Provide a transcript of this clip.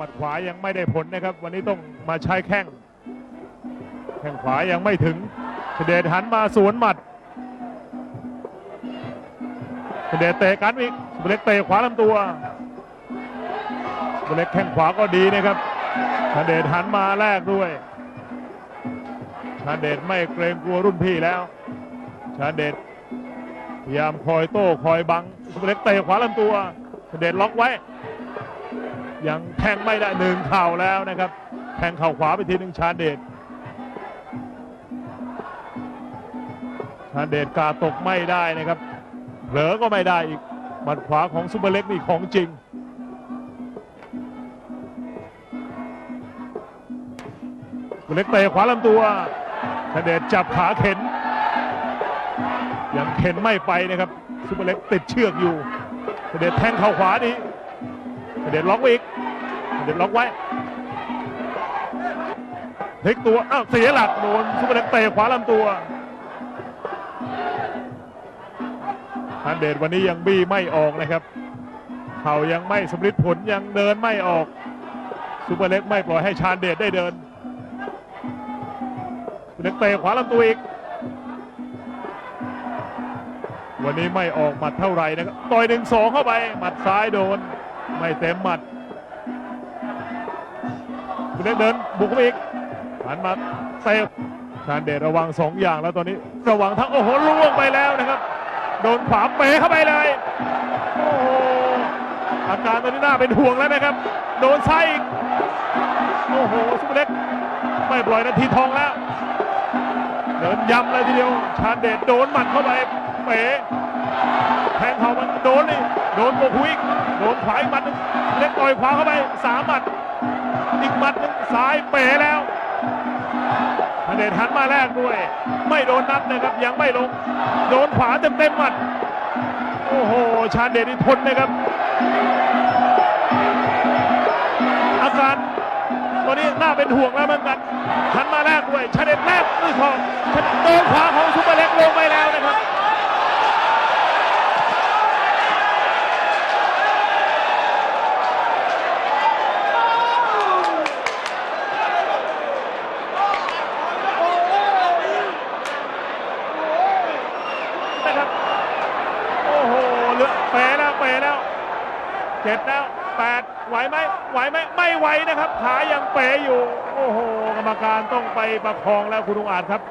มัดขวายังไม่ได้ผลนะครับ วันนี้ต้องมาใช้แข้ง แข้งขวายังไม่ถึงเฉเดชหันมาสวนหมัดเฉเดชเตะกันอีกสุเล็กเตะขวาลำตัวสุเล็กแข้งขวาก็ดีนะครับเฉเดชหันมาแรกด้วยชาเดชไม่เกรงกลัวรุ่นพี่แล้ว ชาเดชพยายามคอยโต้คอยบังสุเล็กเตะขวาลำตัวชาเดชล็อกไว้ ยังแทงไม่ได้หนึ่งเข่าแล้วนะครับ แทงเข่าขวาไปทีหนึ่งชาเดชชาเดชกาตกไม่ได้นะครับเผลอก็ไม่ได้อีกหมัดขวาของซุปเปอร์เล็กนี่ของจริงซุปเปอร์เล็กเตะขวาลำตัวชาเดชจับขาเข็น ยังเข็นไม่ไปนะครับซุปเปอร์เล็กติดเชือกอยู่ชาเดชแทงเข่าขวาดีเด็ดล็อกอีก เด็ดล็อกไว้พลิกตัวอ้าวเสียหลักโดนซุปเปอร์เล็กเตะขวาลำตัวฮันเดชวันนี้ยังบี้ไม่ออกนะครับเข่ายังไม่สำลิดผลยังเดินไม่ออกซุปเปอร์เล็กไม่ปล่อยให้ชาญเดชได้เดินเปอร์เล็กเตะขวาลำตัวอีก วันนี้ไม่ออกหมัดเท่าไหร่นะครับต่อยหนึ่งสองเข้าไป หมัดซ้ายโดน ไม่เต็มหมัด คุณเล็กเดินบุกเข้าไปอีกหันมาเตะชาญเดชระวังสองอย่างแล้วตอนนี้ระวังทั้งโอ้โหล่วงไปแล้วนะครับ โดนขวาเป๋เข้าไปเลยโอ้โหอาการตอนนี้น่าเป็นห่วงแล้วนะครับ โดนซ้อีกโอ้โหสุปเล็กไม่ปล่อยนาทีทองแล้วเดินย้ำเลยทีเดียวชาเดชโดนหมัดเข้าไปเป๋แทงเข่ามันโดนนี่โดนโกคุยโดนขวาอีกหมัดเล็กต่อยขวาเข้าไปสามหมัด อีกมัดหนึงซ้ายเป๋แล้วธเดชหันมาแรกด้วย ไม่โดนนับนะครับยังไม่ลง โดนขวาเต็มเต็มมัด โอ้โห ชาเดชนี่ทนนะครับ อาการตอนนี้น่าเป็นห่วงแล้วเหมือนกันหันมาแรกด้วย ชาเดชแรกด้วยทองโดนขวาของซุปเปอร์เล็กลงไปแล้วนะครับ นะครับ โอ้โหเหลือเป๋แล้วเป๋แล้วเจ็ดแล้วแปดไหวไหมไหวไหมไม่ไหวนะครับ ขายังเป๋อยู่ โอ้โห กรรมการต้องไปประคองแล้วคุณลุงอาจครับ